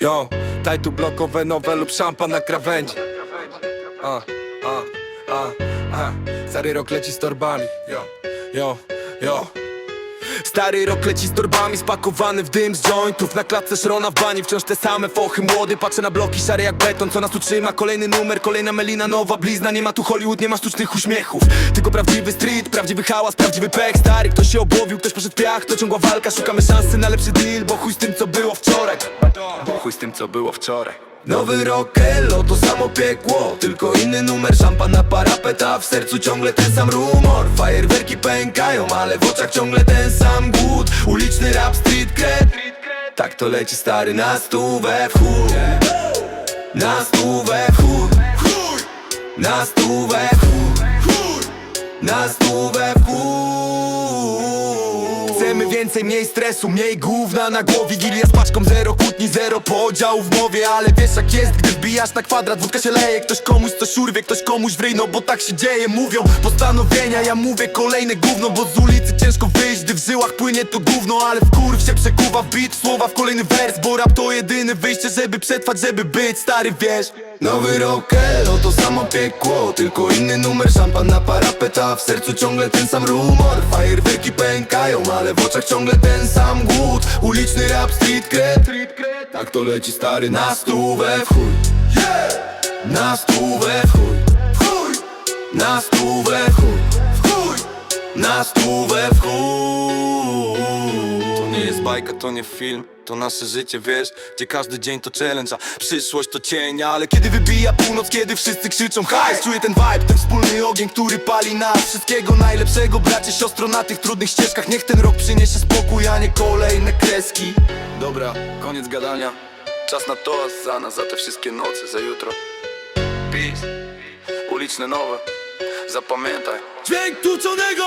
Yo, tajtu blokowe nowe lub szampan na krawędzi. A, a, a, a. Stary rok leci z torbami. Yo, yo, yo Stary rok leci z torbami spakowany w dym z jointów. Na klatce szrona w bani, wciąż te same fochy. Młody, patrzę na bloki szare jak beton Co nas utrzyma, kolejny numer, kolejna melina Nowa blizna, nie ma tu Hollywood, nie ma sztucznych uśmiechów. Tylko prawdziwy street, prawdziwy hałas, prawdziwy pech. Stary, ktoś się obłowił, ktoś poszedł w piach To ciągła walka, szukamy szansy na lepszy deal Bo chuj z tym co było wczoraj. Bo chuj z tym co było wczoraj Nowy rok, elo, to samo piekło Tylko inny numer, szampan na parapet A w sercu ciągle ten sam rumor. Fajerwerki pękają, ale w oczach ciągle ten sam głód. Uliczny rap, street cred. Tak to leci stary na stówę w chuj. Na stówę w chuj. Na stówę w chuj. Na stówę w chuj więcej, mniej stresu, mniej gówna na głowie. Gilia z paczką, zero kłótni, zero podziału w mowie. Ale wiesz jak jest, gdy wbijasz na kwadrat, wódka się leje. Ktoś komuś coś urwie, ktoś komuś w ryj, no bo tak się dzieje. Mówią postanowienia, ja mówię kolejne gówno Bo z ulicy ciężko wyjść, żyłach płynie to gówno Ale w kurw się przekuwa w beat, słowa w kolejny wers Bo rap to jedyne wyjście, żeby przetrwać, żeby być stary, wiesz? Nowy rok, elo, to samo piekło Tylko inny numer, szampan na parapet A w sercu ciągle ten sam rumor. Fajerwerki pękają, ale w oczach ciągle ten sam głód. Uliczny rap, street cred. Tak to leci stary na stówę w chuj. Na stówę w chuj! Na stówę w chuj Na stówę w chuj. To nie jest bajka, to nie film. To nasze życie, wiesz Gdzie każdy dzień to challenge, a przyszłość to cień Ale kiedy wybija północ, kiedy wszyscy krzyczą hajs Czuję ten vibe, ten wspólny ogień, który pali nas Wszystkiego najlepszego, bracie, siostro Na tych trudnych ścieżkach, niech ten rok przyniesie spokój A nie kolejne kreski. Dobra, koniec gadania. Czas na toast za nas, za te wszystkie noce, za jutro. Peace, uliczne nowe. Zapamiętaj Dźwięk tłuczonego